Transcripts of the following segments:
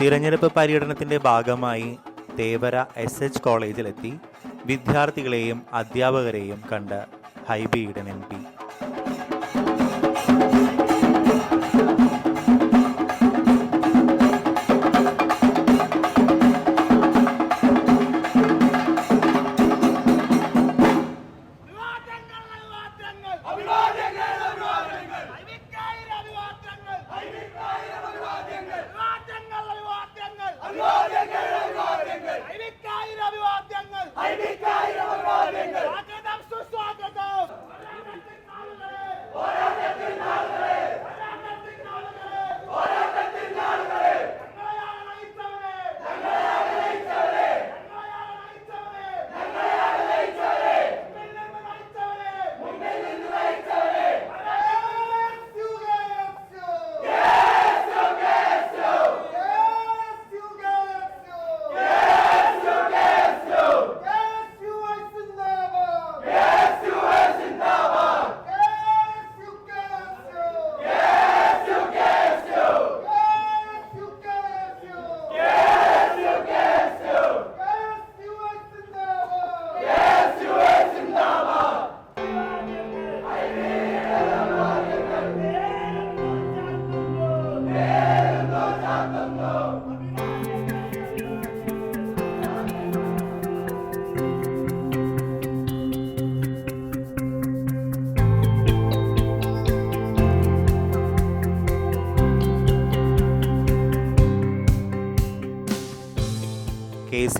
തിരഞ്ഞെടുപ്പ് പര്യടനത്തിന്റെ ഭാഗമായി തേവര എസ് എച്ച് കോളേജിലെത്തി വിദ്യാർത്ഥികളെയും അധ്യാപകരെയും കണ്ട് ഹൈബി ഈഡൻ എം പി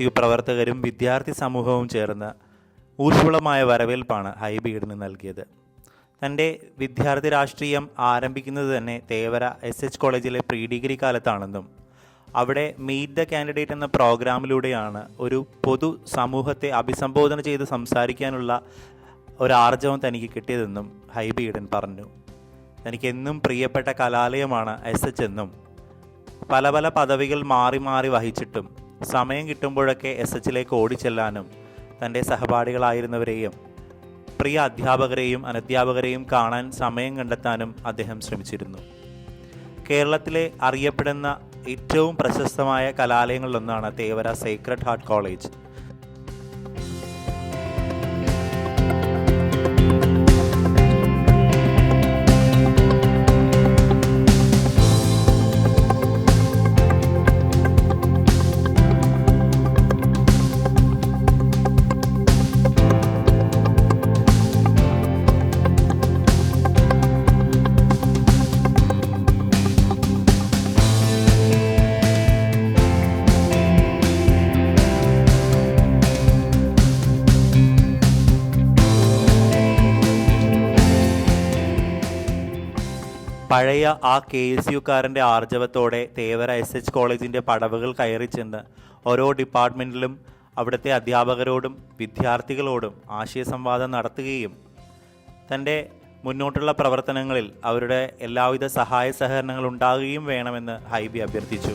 യു പ്രവർത്തകരും വിദ്യാർത്ഥി സമൂഹവും ചേർന്ന് ഊഷ്മളമായ വരവേൽപ്പാണ് ഹൈബീഡിന് നൽകിയത്. തന്റെ വിദ്യാർത്ഥി രാഷ്ട്രീയം ആരംഭിക്കുന്നത് തന്നെ തേവര എസ് എച്ച് കോളേജിലെ പ്രീ ഡിഗ്രി കാലത്താണെന്നും അവിടെ മീറ്റ് ദ കാൻഡിഡേറ്റ് എന്ന പ്രോഗ്രാമിലൂടെയാണ് ഒരു പൊതു സമൂഹത്തെ അഭിസംബോധന ചെയ്ത് സംസാരിക്കാനുള്ള ഒരു ആർജവം തനിക്ക് കിട്ടിയതെന്നും ഹൈബി ഈഡൻ പറഞ്ഞു. തനിക്കെന്നും പ്രിയപ്പെട്ട കലാലയമാണ് എസ് എച്ച് എന്നും. പല പല പദവികൾ മാറി മാറി വഹിച്ചിട്ടും സമയം കിട്ടുമ്പോഴൊക്കെ എസ് എച്ചിലേക്ക് ഓടിച്ചെല്ലാനും തന്റെ സഹപാഠികളായിരുന്നവരെയും പ്രിയ അധ്യാപകരെയും അനധ്യാപകരെയും കാണാൻ സമയം കണ്ടെത്താനും അദ്ദേഹം ശ്രമിച്ചിരുന്നു. കേരളത്തിലെ അറിയപ്പെടുന്ന ഏറ്റവും പ്രശസ്തമായ കലാലയങ്ങളിലൊന്നാണ് തേവര സേക്രഡ് ഹാർട്ട് കോളേജ്. പഴയ ആ കെ എസ് യുക്കാരന്റെ ആർജവത്തോടെ തേവര എസ് എച്ച് കോളേജിന്റെ പടവുകൾ കയറി ചെന്ന് ഓരോ ഡിപ്പാർട്ട്മെന്റിലും അവിടുത്തെ അധ്യാപകരോടും വിദ്യാർത്ഥികളോടും ആശയസംവാദം നടത്തുകയും തന്റെ മുന്നോട്ടുള്ള പ്രവർത്തനങ്ങളിൽ അവരുടെ എല്ലാവിധ സഹായ സഹകരണങ്ങൾ ഉണ്ടാകുകയും വേണമെന്ന് ഹൈബി അഭ്യർത്ഥിച്ചു.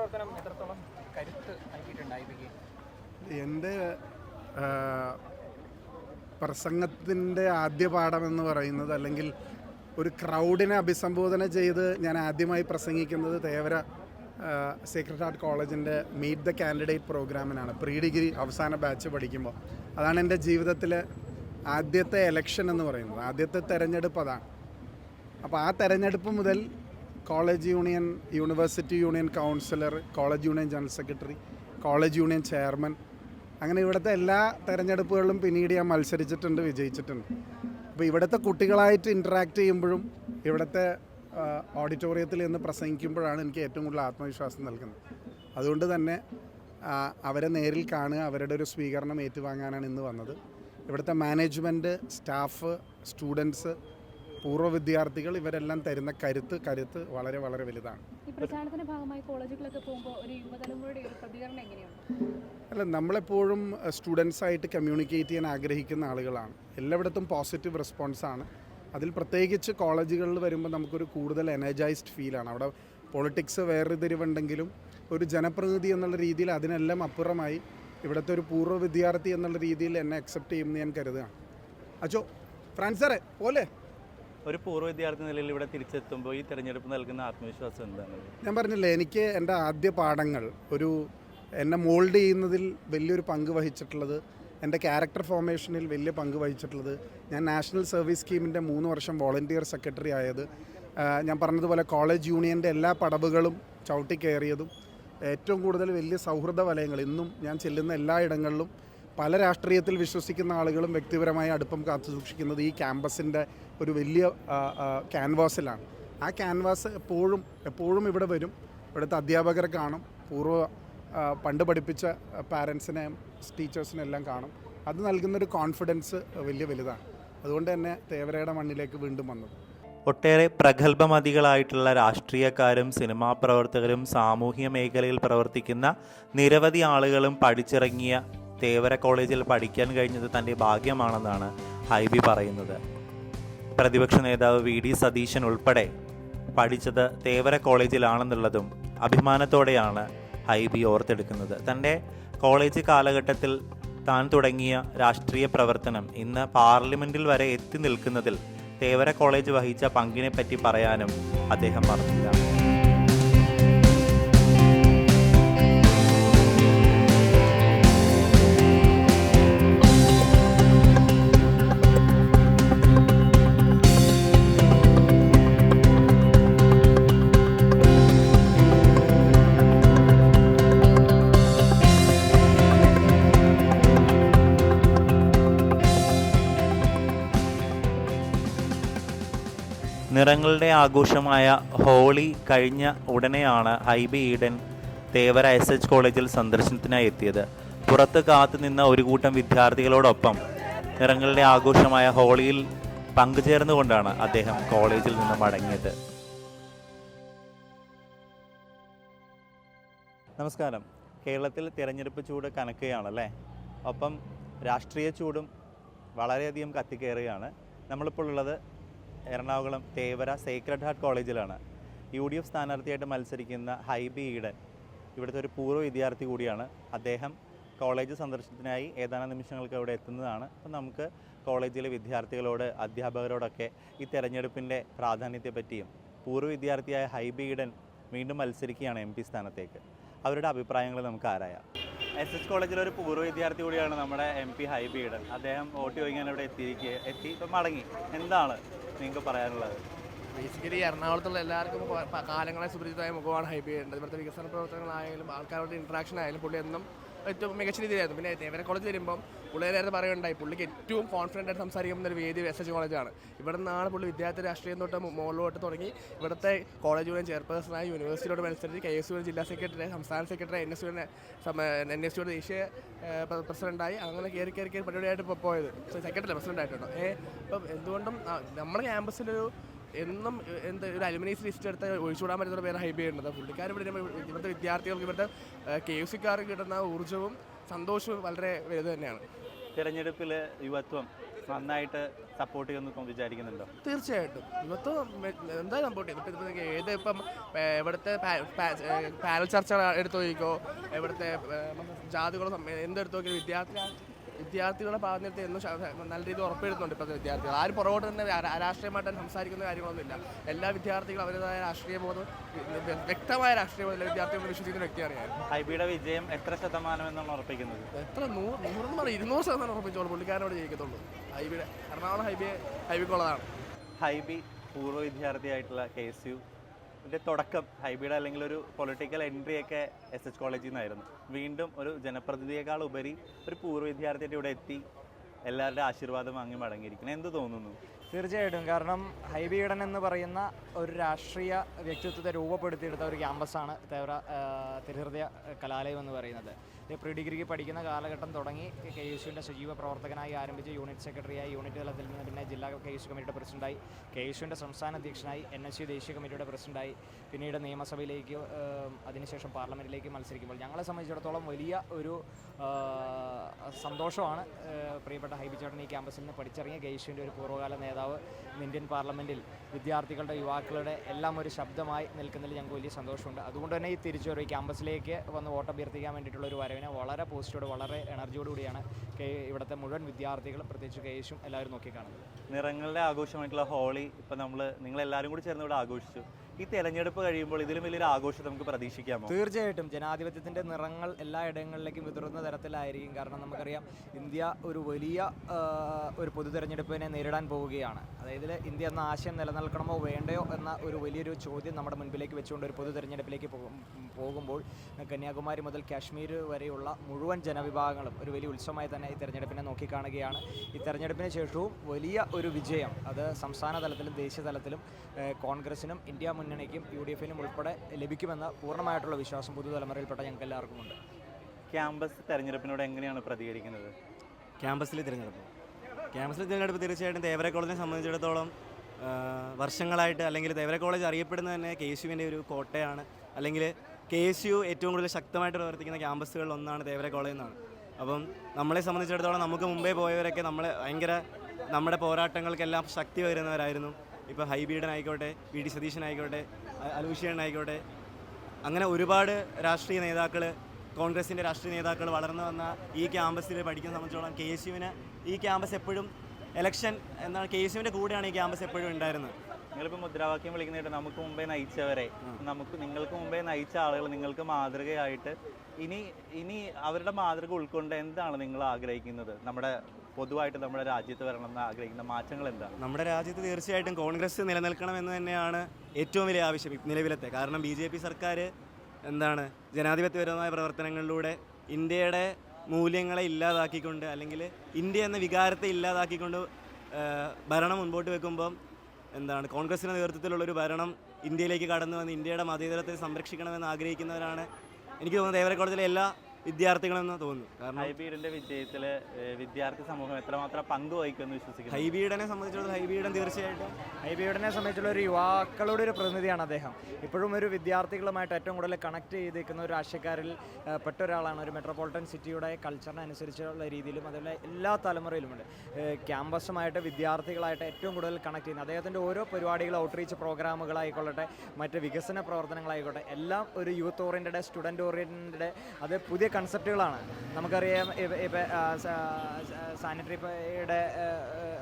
പ്രവർത്തനം എത്രത്തോളം കരുത്ത് നൽകിയിട്ടുണ്ട് ഐ ബിക്ക് എന്റെ പ്രസംഗത്തിന്റെ ആദ്യ പാഠം എന്ന് പറയുന്നത് അല്ലെങ്കിൽ ഒരു ക്രൗഡിനെ അഭിസംബോധന ചെയ്ത് ഞാൻ ആദ്യമായി പ്രസംഗിക്കുന്നത് തേവര സീക്രട്ട് ഹാർട്ട് കോളേജിന്റെ മീറ്റ് ദ കാൻഡിഡേറ്റ് പ്രോഗ്രാമിനാണ് പ്രീ ഡിഗ്രി അവസാന ബാച്ച് പഠിക്കുമ്പോൾ. അതാണ് എന്റെ ജീവിതത്തിലെ ആദ്യത്തെ എലക്ഷൻ എന്ന് പറയുന്നത്. ആദ്യത്തെ തെരഞ്ഞെടുപ്പ് അതാണ്. അപ്പോൾ ആ തെരഞ്ഞെടുപ്പ് മുതൽ college union university union councillor college union general secretary college union chairman അങ്ങനെ ഇവിടുത്തെ എല്ലാ തെരഞ്ഞെടുപ്പുകളിലും പിന്നീട് ഞാൻ മത്സരിച്ചിട്ടുണ്ട് വിജയിച്ചിട്ടുണ്ട്. അപ്പോൾ ഇവിടുത്തെ കുട്ടികളായിട്ട് ഇന്ററാക്ട് ചെയ്യുമ്പോഴും ഇവിടുത്തെ ഓഡിറ്റോറിയത്തിൽ നിന്ന് പ്രസംഗിക്കുമ്പോഴാണ് എനിക്ക് ഏറ്റവും കൂടുതൽ ആത്മവിശ്വാസം നൽകുന്നത്. അതുകൊണ്ട് തന്നെ അവരെ നേരിൽ കാണുക അവരുടെ ഒരു സ്വീകരണം ഏറ്റുവാങ്ങാനാണ് ഇന്ന് വന്നത്. ഇവിടുത്തെ മാനേജ്മെന്റ് സ്റ്റാഫ് സ്റ്റുഡൻസ് പൂർവ വിദ്യാർത്ഥികൾ ഇവരെല്ലാം തരുന്ന കരുത്ത് കരുത്ത് വളരെ വളരെ വലുതാണ്. അല്ല നമ്മളെപ്പോഴും സ്റ്റുഡൻസായിട്ട് കമ്മ്യൂണിക്കേറ്റ് ചെയ്യാൻ ആഗ്രഹിക്കുന്ന ആളുകളാണ്. എല്ലായിടത്തും പോസിറ്റീവ് റെസ്പോൺസാണ് അതിൽ പ്രത്യേകിച്ച് കോളേജുകളിൽ വരുമ്പോൾ നമുക്കൊരു കൂടുതൽ എനർജൈസ്ഡ് ഫീലാണ് അവിടെ പൊളിറ്റിക്സ് വേറെ വേർതിരിവുണ്ടെങ്കിലും ഒരു ജനപ്രതിനിധി എന്നുള്ള രീതിയിൽ അതിനെല്ലാം അപ്പുറമായി ഇവിടുത്തെ ഒരു പൂർവ വിദ്യാർത്ഥി എന്നുള്ള രീതിയിൽ എന്നെ അക്സെപ്റ്റ് ചെയ്യുമെന്ന് ഞാൻ കരുതുകയാണ്. അച്ചോ ഫ്രാൻസറെ പോലെ ഒരു പൂർവ വിദ്യാർത്ഥി നിലയിൽ ഇവിടെ തിരിച്ചെത്തുമ്പോൾ ഈ തെരഞ്ഞെടുപ്പ് നൽകുന്ന ആത്മവിശ്വാസം എന്താണ്? ഞാൻ പറഞ്ഞില്ലേ എനിക്ക് എന്റെ ആദ്യ പാഠങ്ങൾ ഒരു എന്നെ മോൾഡ് ചെയ്യുന്നതിൽ വലിയൊരു പങ്ക് വഹിച്ചിട്ടുള്ളത് എന്റെ ക്യാരക്ടർ ഫോർമേഷനിൽ വലിയ പങ്ക് വഹിച്ചിട്ടുള്ളത് ഞാൻ നാഷണൽ സർവീസ് സ്കീമിന്റെ മൂന്ന് വർഷം വോളണ്ടിയർ സെക്രട്ടറി ആയത് ഞാൻ പറഞ്ഞതുപോലെ കോളേജ് യൂണിയന്റെ എല്ലാ പടവുകളും ചവിട്ടി കയറിയതും ഏറ്റവും കൂടുതൽ വലിയ സൗഹൃദ വലയങ്ങൾ. ഇന്നും ഞാൻ ചെല്ലുന്ന എല്ലായിടങ്ങളിലും പല രാഷ്ട്രീയത്തിൽ വിശ്വസിക്കുന്ന ആളുകളും വ്യക്തിപരമായ അടുപ്പം കാത്തു സൂക്ഷിക്കുന്നത് ഈ ക്യാമ്പസിന്റെ ഒരു വലിയ ക്യാൻവാസിലാണ്. ആ ക്യാൻവാസ് എപ്പോഴും എപ്പോഴും ഇവിടെ വരും. ഇവിടുത്തെ അധ്യാപകരെ കാണും. പൂർവ പണ്ട് പഠിപ്പിച്ച പാരൻസിനെയും ടീച്ചേഴ്സിനെ എല്ലാം കാണും. അത് നൽകുന്നൊരു കോൺഫിഡൻസ് വലിയ വലുതാണ്. അതുകൊണ്ട് തന്നെ തേവരയുടെ മണ്ണിലേക്ക് വീണ്ടും വന്നത് ഒട്ടേറെ പ്രഗത്ഭമതികളായിട്ടുള്ള രാഷ്ട്രീയക്കാരും സിനിമാ പ്രവർത്തകരും സാമൂഹ്യ മേഖലയിൽ പ്രവർത്തിക്കുന്ന നിരവധി ആളുകളും പഠിച്ചിറങ്ങിയ തേവര കോളേജിൽ പഠിക്കാൻ കഴിഞ്ഞത് തന്റെ ഭാഗ്യമാണെന്നാണ് ഹൈബി പറയുന്നത്. പ്രതിപക്ഷ നേതാവ് വി ഡി സതീശൻ ഉൾപ്പെടെ പഠിച്ചത് തേവര കോളേജിലാണെന്നുള്ളതും അഭിമാനത്തോടെയാണ് ഹൈബി ഓർത്തെടുക്കുന്നത്. തന്റെ കോളേജ് കാലഘട്ടത്തിൽ താൻ തുടങ്ങിയ രാഷ്ട്രീയ പ്രവർത്തനം ഇന്ന് പാർലമെന്റിൽ വരെ എത്തി നിൽക്കുന്നതിൽ തേവര കോളേജ് വഹിച്ച പങ്കിനെപ്പറ്റി പറയാനും അദ്ദേഹം മറന്നില്ല. നിറങ്ങളുടെ ആഘോഷമായ ഹോളി കഴിഞ്ഞ ഉടനെയാണ് ഹൈബി ഈഡൻ തേവര എസ് എച്ച് കോളേജിൽ സന്ദർശനത്തിനായി എത്തിയത്. പുറത്ത് കാത്തുനിന്ന ഒരു കൂട്ടം വിദ്യാർത്ഥികളോടൊപ്പം നിറങ്ങളുടെ ആഘോഷമായ ഹോളിയിൽ പങ്കുചേർന്നുകൊണ്ടാണ് അദ്ദേഹം കോളേജിൽ നിന്ന് മടങ്ങിയത്. നമസ്കാരം. കേരളത്തിൽ തിരഞ്ഞെടുപ്പ് ചൂട് കനക്കുകയാണല്ലേ? ഒപ്പം രാഷ്ട്രീയ ചൂടും വളരെയധികം കത്തിക്കയറുകയാണ് നമ്മളിപ്പോൾ ഉള്ളത് എറണാകുളം തേവര സേക്രഡ് ഹാർട്ട് കോളേജിലാണ് യു ഡി എഫ് സ്ഥാനാർത്ഥിയായിട്ട് മത്സരിക്കുന്ന ഹൈബി ഈഡൻ ഇവിടുത്തെ ഒരു പൂർവ വിദ്യാർത്ഥി കൂടിയാണ്. അദ്ദേഹം കോളേജ് സന്ദർശനത്തിനായി ഏതാനും നിമിഷങ്ങൾക്ക് അവിടെ എത്തുന്നതാണ്. അപ്പം നമുക്ക് കോളേജിലെ വിദ്യാർത്ഥികളോട് അധ്യാപകരോടൊക്കെ ഈ തെരഞ്ഞെടുപ്പിന്റെ പ്രാധാന്യത്തെപ്പറ്റിയും പൂർവ വിദ്യാർത്ഥിയായ ഹൈബി ഈഡൻ വീണ്ടും മത്സരിക്കുകയാണ് എം പി സ്ഥാനത്തേക്ക്. അവരുടെ അഭിപ്രായങ്ങൾ നമുക്ക് ആരായാം? എസ് എസ് കോളേജിലെ ഒരു പൂർവ വിദ്യാർത്ഥി കൂടിയാണ് നമ്മുടെ എം പി ഹൈബി അദ്ദേഹം വോട്ട് ചോദിക്കാൻ ഇവിടെ എത്തിയിരിക്കുക എത്തി. ഇപ്പം മടങ്ങി. എന്താണ് നിങ്ങൾക്ക് പറയാനുള്ളത്? ബേസിക്കലി എറണാകുളത്തുള്ള എല്ലാവർക്കും കാലങ്ങളെ സുപരിചിതമായ മുഖമാണ് ചെയ്യേണ്ടത് ഇവിടുത്തെ വികസന പ്രവർത്തനങ്ങളായാലും ആൾക്കാരുടെ ഇൻട്രാക്ഷൻ ആയാലും പുള്ളി എന്നും ഏറ്റവും മികച്ച രീതിയിലായിരുന്നു. പിന്നെ ദേവന കോളേജ് വരുമ്പം പുള്ളി നേരത്തെ പറയുണ്ടായി പുള്ളിക്ക് ഏറ്റവും കോൺഫിഡന്റ് ആയിട്ട് സംസാരിക്കുന്ന ഒരു വേദി എസ് എച്ച് കോളേജാണ് ഇവിടെ നിന്നാണ് പുള്ളി വിദ്യാർത്ഥി രാഷ്ട്രീയം തൊട്ട് മുകളിലോട്ട് തുടങ്ങി. ഇവിടുത്തെ കോളേജ് യൂണിയൻ ചെയർപേഴ്സണായി യൂണിവേഴ്സിറ്റിയോട് മത്സരിച്ച് കെ എസ് യു ജില്ലാ സെക്രട്ടറി സംസ്ഥാന സെക്രട്ടറി എൻ എസ് യുവിനെ എൻ എസ് യുടെ ദേശീയ പ്രസിഡന്റായി അങ്ങനെ കയറി കയറി കയറി പരിപാടിയായിട്ട് പോയത്. സെക്രട്ടറി പ്രസിഡന്റ് ആയിട്ടുണ്ടോ. ഏഹ് അപ്പം എന്തുകൊണ്ടും നമ്മുടെ ക്യാമ്പസിലൊരു എന്നും എന്ത് ഒരു അലുമിനീസ് ലിസ്റ്റ് എടുത്ത് ഒഴിച്ചുവിടാൻ പറ്റുന്ന പേര് ഹൈബി ഉണ്ട് പുള്ളിക്കാർ ഇവിടെ ഇവിടുത്തെ വിദ്യാർത്ഥികൾക്ക് ഇവിടുത്തെ കെ യു സിക്കാർക്ക് കിട്ടുന്ന ഊർജവും സന്തോഷവും വളരെ വലുത് തന്നെയാണ്. തിരഞ്ഞെടുപ്പിൽ യുവത്വം നന്നായിട്ട് സപ്പോർട്ട് ചെയ്യുമെന്ന് വിചാരിക്കുന്നുണ്ടോ? തീർച്ചയായിട്ടും. യുവത്വം എന്താ സപ്പോർട്ട് ചെയ്യും. ഏത് ഇപ്പം ഇവിടുത്തെ പാനൽ ചർച്ചകൾ എടുത്തു നോക്കിക്കോ ഇവിടുത്തെ ജാതികളോ എന്തെടുത്തു എന്തെടുത്ത് നോക്കിയാൽ വിദ്യാർത്ഥി വിദ്യാർത്ഥികളുടെ പ്രാതിനിധ്യം എന്നും നല്ല രീതിയിൽ ഉറപ്പെടുത്തുന്നുണ്ട് ഇപ്പോഴത്തെ വിദ്യാർത്ഥികൾ. ആരും പുറകോട്ട് തന്നെ രാഷ്ട്രീയമായിട്ട് സംസാരിക്കുന്ന കാര്യങ്ങളൊന്നുമില്ല. എല്ലാ വിദ്യാർത്ഥികളും അവരുടേതായ രാഷ്ട്രീയ ബോധം വ്യക്തമായ രാഷ്ട്രീയ ബോധം വിദ്യാർത്ഥികൾ വിശ്വസിക്കുന്ന വ്യക്തിയാണ് ഞാൻ. ഹൈബിയുടെ വിജയം എത്ര ശതമാനം എന്നാണ് ഉറപ്പിക്കുന്നത്? എത്ര? നൂറ് നൂറെന്ന് പറഞ്ഞാൽ ഇരുന്നൂറ് ശതമാനം ഉറപ്പിച്ചോളൂ. പുള്ളിക്കാരനോട് ജയിക്കത്തുള്ളൂ ഹൈബിയുടെ എറണാകുളം ഹൈബി ഹൈബിക്കുള്ളതാണ്. ഹൈബി പൂർവ വിദ്യാർത്ഥിയായിട്ടുള്ള കെ എസ് യു തുടക്കം ഹൈബ്രിഡ് അല്ലെങ്കിൽ ഒരു പൊളിറ്റിക്കൽ എൻട്രി ഒക്കെ എസ് എച്ച് കോളേജിൽ നിന്നായിരുന്നു വീണ്ടും ഒരു ജനപ്രതിനിധിയേക്കാൾ ഉപരി ഒരു പൂർവ വിദ്യാർത്ഥിയായിട്ട് ഇവിടെ എത്തി. എല്ലാവരുടെ ആശീർവാദം വാങ്ങി മടങ്ങിയിരിക്കണം എന്ത് തോന്നുന്നു? തീർച്ചയായിട്ടും. കാരണം ഹൈബി ഇടൻ എന്ന് പറയുന്ന ഒരു രാഷ്ട്രീയ വ്യക്തിത്വത്തെ രൂപപ്പെടുത്തിയെടുത്ത ഒരു ക്യാമ്പസാണ് തേവര തിരുഹൃദയ കലാലയം എന്ന് പറയുന്നത്. പ്രീ ഡിഗ്രിക്ക് പഠിക്കുന്ന കാലഘട്ടം തുടങ്ങി കെ യു സിയുടെ സജീവ പ്രവർത്തകനായി ആരംഭിച്ച് യൂണിറ്റ് സെക്രട്ടറിയായി യൂണിറ്റ് തലത്തിൽ നിന്ന് പിന്നെ ജില്ലാ കെ യു സി കമ്മിറ്റിയുടെ പ്രസിഡന്റായി കെ യു സിയുടെ സംസ്ഥാന അധ്യക്ഷനായി എൻ എസ് യു ദേശീയ കമ്മിറ്റിയുടെ പ്രസിഡന്റായി പിന്നീട് നിയമസഭയിലേക്ക് അതിനുശേഷം പാർലമെന്റിലേക്ക് മത്സരിക്കുമ്പോൾ ഞങ്ങളെ സംബന്ധിച്ചിടത്തോളം വലിയ ഒരു സന്തോഷമാണ് പ്രിയപ്പെട്ട ഹൈബി ചേട്ടൻ ഈ ക്യാമ്പസിൽ നിന്ന് പഠിച്ചിറങ്ങിയ കെ യു സിന്റെ ഒരു പൂർവകാല നേതാവ്. ഇന്ന് ഇന്ത്യൻ പാർലമെന്റിൽ വിദ്യാർത്ഥികളുടെ യുവാക്കളുടെ എല്ലാം ഒരു ശബ്ദമായി നിൽക്കുന്നതിൽ ഞങ്ങൾക്ക് വലിയ സന്തോഷമുണ്ട്. അതുകൊണ്ട് തന്നെ ഈ തിരിച്ചുവരവ് ക്യാമ്പസിലേക്ക് വന്ന് വോട്ടഭ്യർത്ഥിക്കാൻ വേണ്ടിയിട്ടുള്ള ഒരു വരവിനെ വളരെ പോസിറ്റീവോട് വളരെ എനർജിയോടുകൂടിയാണ് ഇവിടുത്തെ മുഴുവൻ വിദ്യാർത്ഥികളും പ്രത്യേകിച്ച് കെ എല്ലാവരും നോക്കിക്കാണുന്നത്. നിറങ്ങളുടെ ആഘോഷമായിട്ടുള്ള ഹോളി ഇപ്പം നമ്മൾ നിങ്ങളെല്ലാവരും കൂടി ചേർന്ന് ഇവിടെ ആഘോഷിച്ചു. ഈ തെരഞ്ഞെടുപ്പ് കഴിയുമ്പോൾ ഇതിലും വലിയൊരു ആഘോഷം നമുക്ക് പ്രതീക്ഷിക്കാമോ? തീർച്ചയായിട്ടും. ജനാധിപത്യത്തിന്റെ നിറങ്ങൾ എല്ലാ ഇടങ്ങളിലേക്കും വിതറുന്ന തരത്തിലായിരിക്കും. കാരണം നമുക്കറിയാം ഇന്ത്യ ഒരു വലിയ ഒരു പൊതു തെരഞ്ഞെടുപ്പിനെ നേരിടാൻ പോവുകയാണ്. അതായത് ഇന്ത്യ എന്ന ആശയം നിലനിൽക്കണമോ വേണ്ടയോ എന്ന ഒരു വലിയൊരു ചോദ്യം നമ്മുടെ മുൻപിലേക്ക് വെച്ചുകൊണ്ട് ഒരു പൊതു തെരഞ്ഞെടുപ്പിലേക്ക് പോകുമ്പോൾ കന്യാകുമാരി മുതൽ കാശ്മീർ വരെയുള്ള മുഴുവൻ ജനവിഭാഗങ്ങളും ഒരു വലിയ ഉത്സവമായി തന്നെ ഈ തെരഞ്ഞെടുപ്പിനെ നോക്കിക്കാണുകയാണ്. ഈ തെരഞ്ഞെടുപ്പിന് ശേഷവും വലിയ ഒരു വിജയം അത് സംസ്ഥാന തലത്തിലും ദേശീയ തലത്തിലും കോൺഗ്രസിനും ഇന്ത്യ മുന്നണിക്കും യു ഡി എഫിനും ഉൾപ്പെടെ ലഭിക്കുമെന്ന പൂർണമായിട്ടുള്ള വിശ്വാസം പുതുതലമുറയിൽപ്പെട്ട ഞങ്ങൾക്ക് എല്ലാവർക്കും ഉണ്ട്. ക്യാമ്പസ് തെരഞ്ഞെടുപ്പിനോട് എങ്ങനെയാണ് പ്രതികരിക്കുന്നത്? ക്യാമ്പസിലെ തിരഞ്ഞെടുപ്പ്. ക്യാമ്പസിലെ തിരഞ്ഞെടുപ്പ് തീർച്ചയായിട്ടും തേവര കോളേജിനെ സംബന്ധിച്ചിടത്തോളം വർഷങ്ങളായിട്ട് അല്ലെങ്കിൽ ദേവര കോളേജ് അറിയപ്പെടുന്നത് തന്നെ കെ എസ് യുവിന്റെ ഒരു കോട്ടയാണ്. അല്ലെങ്കിൽ കെ എസ് യു ഏറ്റവും കൂടുതൽ ശക്തമായിട്ട് പ്രവർത്തിക്കുന്ന ക്യാമ്പസുകളിൽ ഒന്നാണ് ദേവര കോളേജ് എന്നാണ്. അപ്പം നമ്മളെ സംബന്ധിച്ചിടത്തോളം നമുക്ക് മുമ്പേ പോയവരൊക്കെ നമ്മൾ ഭയങ്കര നമ്മുടെ പോരാട്ടങ്ങൾക്കെല്ലാം ശക്തി വരുന്നവരായിരുന്നു ഇപ്പോൾ ഹൈബീഡൻ ആയിക്കോട്ടെ വി ഡി സതീശൻ ആയിക്കോട്ടെ അ- അലൂഷ്യൻ ആയിക്കോട്ടെ അങ്ങനെ ഒരുപാട് രാഷ്ട്രീയ നേതാക്കൾ കോൺഗ്രസിന്റെ രാഷ്ട്രീയ നേതാക്കൾ വളർന്നു വന്ന ഈ ക്യാമ്പസിൽ പഠിക്കുന്ന സംബന്ധിച്ചോളം കെ എസ് യുവിന് ഈ ക്യാമ്പസ് എപ്പോഴും എലക്ഷൻ എന്നാൽ കെ എസ് യുവിന്റെ കൂടെയാണ് ഈ ക്യാമ്പസ് എപ്പോഴും ഉണ്ടായിരുന്നത്. നിങ്ങളിപ്പോൾ മുദ്രാവാക്യം വിളിക്കുന്നതായിട്ട് നമുക്ക് മുമ്പേ നയിച്ചവരെ നമുക്ക് നിങ്ങൾക്ക് മുമ്പേ നയിച്ച ആളുകൾ നിങ്ങൾക്ക് മാതൃകയായിട്ട് ഇനി ഇനി അവരുടെ മാതൃക ഉൾക്കൊണ്ട് എന്താണ് നിങ്ങൾ ആഗ്രഹിക്കുന്നത്? നമ്മുടെ പൊതുവായിട്ട് നമ്മുടെ രാജ്യത്ത് വരണം എന്ന് ആഗ്രഹിക്കുന്ന മാറ്റങ്ങൾ എന്താണ്? നമ്മുടെ രാജ്യത്ത് തീർച്ചയായിട്ടും കോൺഗ്രസ് നിലനിൽക്കണം എന്ന് തന്നെയാണ് ഏറ്റവും വലിയ ആവശ്യം നിലവിലത്തെ. കാരണം ബി ജെ പി സർക്കാർ എന്താണ് ജനാധിപത്യപരമായ പ്രവർത്തനങ്ങളിലൂടെ ഇന്ത്യയുടെ മൂല്യങ്ങളെ ഇല്ലാതാക്കിക്കൊണ്ട് അല്ലെങ്കിൽ ഇന്ത്യ എന്ന വികാരത്തെ ഇല്ലാതാക്കിക്കൊണ്ട് ഭരണം മുൻപോട്ട് വെക്കുമ്പം എന്താണ് കോൺഗ്രസിന്റെ നേതൃത്വത്തിലുള്ളൊരു ഭരണം ഇന്ത്യയിലേക്ക് കടന്നു വന്ന് ഇന്ത്യയുടെ മതേതരത്തെ സംരക്ഷിക്കണമെന്ന് ആഗ്രഹിക്കുന്നവരാണ്. എനിക്ക് തോന്നുന്നത് ദേവരക്കോളത്തിലെ എല്ലാ വിദ്യാർത്ഥികളെന്ന് തോന്നുന്നു. കാരണം ഹൈബീഡിന്റെ വിജയത്തിൽ വിദ്യാർത്ഥി സമൂഹം എത്രമാത്രം പങ്ക് വഹിക്കുമെന്ന് വിശ്വസിക്കുന്നു? ഹൈബീഡനെ സംബന്ധിച്ചിടത്തോളം ഹൈബീഡൻ തീർച്ചയായിട്ടും ഹൈബീഡനെ സംബന്ധിച്ചുള്ള ഒരു യുവാക്കളുടെ ഒരു പ്രതിനിധിയാണ് അദ്ദേഹം. ഇപ്പോഴും ഒരു വിദ്യാർത്ഥികളുമായിട്ട് ഏറ്റവും കൂടുതൽ കണക്ട് ചെയ്തിരിക്കുന്ന ഒരു രാഷ്ട്രീയക്കാരിൽ പെട്ട ഒരാളാണ്. ഒരു മെട്രോപൊളിറ്റൻ സിറ്റിയുടെ കൾച്ചറിനനുസരിച്ചുള്ള രീതിയിലും അതുപോലെ എല്ലാ തലമുറയിലുമുണ്ട്. ക്യാമ്പസുമായിട്ട് വിദ്യാർത്ഥികളായിട്ട് ഏറ്റവും കൂടുതൽ കണക്ട് ചെയ്യുന്നത് അദ്ദേഹത്തിന്റെ ഓരോ പരിപാടികൾ ഔട്ട്റീച്ച് പ്രോഗ്രാമുകളായിക്കൊള്ളട്ടെ മറ്റ് വികസന പ്രവർത്തനങ്ങളായിക്കോട്ടെ എല്ലാം ഒരു യൂത്ത് ഓറിയന്റഡ് സ്റ്റുഡന്റ് ഓറിയന്റഡ് അത് പുതിയ കൺസെപ്റ്റുകളാണ് നമുക്കറിയാം ഇപ്പം സാനിറ്ററിയുടെ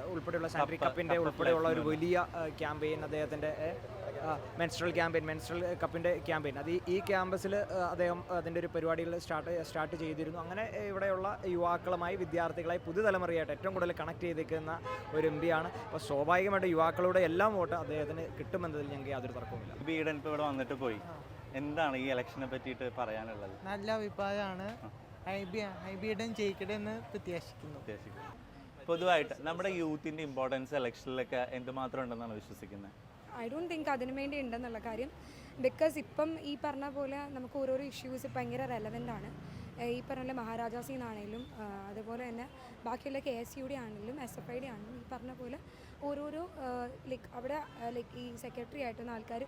ഉൾപ്പെടെയുള്ള സാനിറ്ററി കപ്പിന്റെ ഉൾപ്പെടെയുള്ള ഒരു വലിയ ക്യാമ്പയിൻ അദ്ദേഹത്തിന്റെ മെൻസ്ട്രൽ ക്യാമ്പയിൻ മെൻസ്ട്രൽ കപ്പിന്റെ ക്യാമ്പയിൻ അത് ഈ- ഈ ക്യാമ്പസിൽ അദ്ദേഹം അതിന്റെ ഒരു പരിപാടികൾ സ്റ്റാർട്ട് സ്റ്റാർട്ട് ചെയ്തിരുന്നു. അങ്ങനെ ഇവിടെയുള്ള യുവാക്കളുമായി വിദ്യാർത്ഥികളായി പുതുതലമുറയായിട്ട് ഏറ്റവും കൂടുതൽ കണക്ട് ചെയ്തിരിക്കുന്ന ഒരു എം ആണ് അപ്പോൾ സ്വാഭാവികമായിട്ട് യുവാക്കളുടെ എല്ലാം വോട്ട് അദ്ദേഹത്തിന് കിട്ടുമെന്നതിൽ ഞങ്ങൾക്ക് യാതൊരു തർക്കവുമില്ല. വീടൻ ഇപ്പോൾ ഇവിടെ വന്നിട്ട് പോയി. എന്താണ് ഈ ഇലക്ഷനെ പറ്റിയിട്ട് പറയാനുള്ളത്? നല്ല അഭിപ്രായമാണ്. ഹൈബി ഹൈബിയുടെ ജയിക്കട്ടെ എന്ന് പ്രത്യാശിക്കുന്നു. പൊതുവായിട്ട് നമ്മുടെ യൂത്തിന്റെ ഇമ്പോർട്ടൻസ് ഇലക്ഷനിലൊക്കെ എന്തുമാത്രം ഉണ്ടെന്നാണ് വിശ്വസിക്കുന്നത് ഐ ഡോണ്ട് തിങ്ക് അതിനു വേണ്ടി ഉണ്ടെന്നുള്ള കാര്യം. ബിക്കോസ് ഇപ്പം ഈ പറഞ്ഞ പോലെ നമുക്ക് ഓരോരോ ഇഷ്യൂസ് ഭയങ്കര റെലവെന്റ് ആണ്. ഈ പറഞ്ഞ പോലെ മഹാരാജാസിൽ നിന്നാണെങ്കിലും അതുപോലെ തന്നെ ബാക്കിയുള്ള കെ എസ് യുടെ ആണെങ്കിലും എസ് എഫ് ഐ ഡി ആണെങ്കിലും ഈ പറഞ്ഞ പോലെ ഓരോരോ ലൈക്ക് അവിടെ ലൈക്ക് ഈ സെക്രട്ടറി ആയിട്ടുള്ള ആൾക്കാർ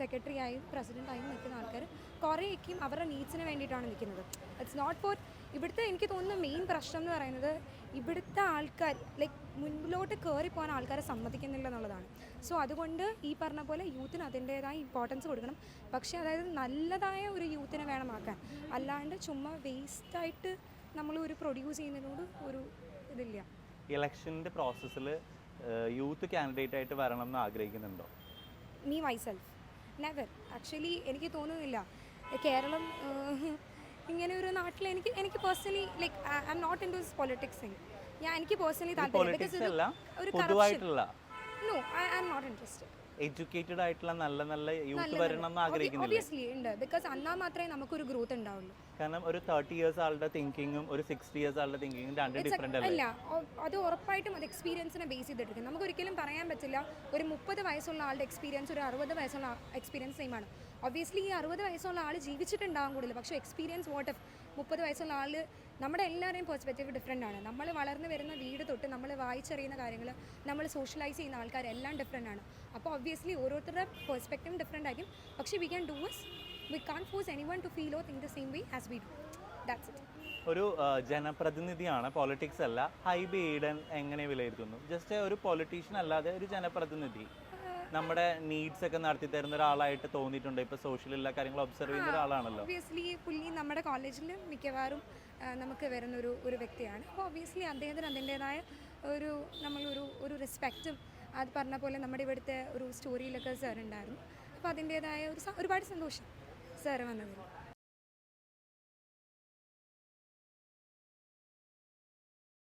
സെക്രട്ടറി ആയും പ്രസിഡന്റ് ആയും നിൽക്കുന്ന ആൾക്കാർ കുറേയൊക്കെയും അവരുടെ നീഡ്സിന് വേണ്ടിയിട്ടാണ് നിൽക്കുന്നത്. ഇറ്റ്സ് നോട്ട് ഫോർ ഇവിടുത്തെ എനിക്ക് തോന്നുന്ന മെയിൻ പ്രശ്നം എന്ന് പറയുന്നത് ഇവിടുത്തെ ആൾക്കാർ ലൈക്ക് മുൻപിലോട്ട് കയറി പോകാൻ ആൾക്കാരെ സമ്മതിക്കുന്നില്ല എന്നുള്ളതാണ്. സോ അതുകൊണ്ട് ഈ പറഞ്ഞ പോലെ യൂത്തിന് അതിന്റേതായ ഇമ്പോർട്ടൻസ് കൊടുക്കണം. പക്ഷേ അതായത് നല്ലതായ ഒരു യൂത്തിനെ വേണം ആക്കാൻ അല്ലാണ്ട് ചുമ്മാ വേസ്റ്റായിട്ട് നമ്മൾ ഒരു പ്രൊഡ്യൂസ് ചെയ്യുന്നതിനോട് ഒരു ഇതില്ല. ഇലക്ഷന്റെ പ്രോസസ്സിൽ യൂത്ത് കാൻഡിഡേറ്റ് ആയിട്ട് വരണം എന്ന് ആഗ്രഹിക്കുന്നുണ്ടോ? മീ മൈസെൽഫ് നെവർ ആക്ച്വലി എനിക്ക് തോന്നുന്നില്ല. കേരളം ഇങ്ങനെ ഒരു നാട്ടിൽ എനിക്ക് എനിക്ക് personally like I'm not into politics thing ഞാൻ എനിക്ക് പേഴ്സണലി താല്പര്യം. ഒരു corruption no I am not interested educated ആയിട്ടുള്ള നല്ല നല്ല യൂത്ത് വരണം എന്ന് ആഗ്രഹിക്കുന്നില്ല? ഒബിയസ്ലി ഉണ്ട്. ബിക്കോസ് മാത്രമേ നമുക്കൊരു ഗ്രോത്ത് ഉണ്ടാവുള്ളൂ. കാരണം ഒരു തേർട്ടി ഇയേഴ്സ് ആളുടെ തിങ്കിങ്ങും ഒരു സിക്സ്റ്റി ഇയേഴ്സ് ആളുടെ തിങ്കിങ്ങും രണ്ട് ഡിഫറെന്റ് ഡിഫറെന്റ് അല്ലേ? അല്ല ഒ- അത് ഉറപ്പായിട്ടും അത് എക്സ്പീരിയൻസിനെ ബേസ് ചെയ്തിട്ടിരിക്കും. നമുക്ക് ഒരിക്കലും പറയാൻ പറ്റില്ല ഒരു മുപ്പത് വയസ്സുള്ള ആളുടെ എക്സ്പീരിയൻസ് ഒരു അറുപത് വയസ്സുള്ള എക്സ്പീരിയൻസ് സെയിം ആണ്. ഒബ്വിയസ്ലി ഈ അറുപത് വയസ്സുള്ള ആൾ ജീവിച്ചിട്ടുണ്ടാകും കൂടുതൽ പക്ഷേ എക്സ്പീരിയൻസ് വാട്ട് എഫ് മുപ്പത് വയസ്സുള്ള ആൾ നമ്മുടെ എല്ലാവരുടെയും പെർസ്പെക്റ്റീവ് ഡിഫറെന്റ് ആണ്. നമ്മൾ വളർന്നു വരുന്ന വീട് തൊട്ട് നമ്മൾ വായിച്ചറിയുന്ന കാര്യങ്ങൾ നമ്മൾ സോഷ്യലൈസ് ചെയ്യുന്ന ആൾക്കാർ എല്ലാം ഡിഫറെന്റ് ആണ്. അപ്പോൾ ഒബ്വിയസ്ലി ഓരോരുത്തരുടെ പെർസ്പെക്റ്റീവ് ഡിഫറെന്റ് ആയിരിക്കും. പക്ഷേ we can do is we can't force anyone to feel or think the same way as we do that's it ഒരു ജനപ്രതിനിധിയാണ് പോളിറ്റിക്സ് അല്ല ഹൈബി ഈഡൻ എങ്ങനെ വിലയിരുത്തുന്നു? ജസ്റ്റ് ഒരു പൊളിറ്റീഷ്യൻ അല്ലാതെ ഒരു ജനപ്രതിനിധി. നമ്മുടെ നീഡ്സ് ഒക്കെ നടത്തി തരുന്ന ഒരാളായിട്ട് തോന്നിയിട്ടുണ്ട്. ഇപ്പൊ സോഷ്യൽ എല്ലാ കാര്യങ്ങളും ഒബ്സർവ് ചെയ്യുന്ന ഒരാളാണല്ലോ. ഒബ്വിയസ്ലി പുള്ളി നമ്മുടെ കോളേജിൽ മിക്കവാറും നമുക്ക് വരുന്ന ഒരു ഒരു വ്യക്തിയാണ്. അപ്പോൾ ഒബ്വിയസ്ലി അദ്ദേഹത്തിന് അതിന്റെതായ ഒരു നമ്മളൊരു ഒരു റെസ്പെക്റ്റും അത് പറഞ്ഞ പോലെ നമ്മുടെ ഇവിടുത്തെ ഒരു സ്റ്റോറിയിലൊക്കെ സാർ ഉണ്ടായിരുന്നു. അപ്പോൾ അതിന്റേതായ ഒരു ഒരുപാട് സന്തോഷം സാറ് വന്നതിൽ.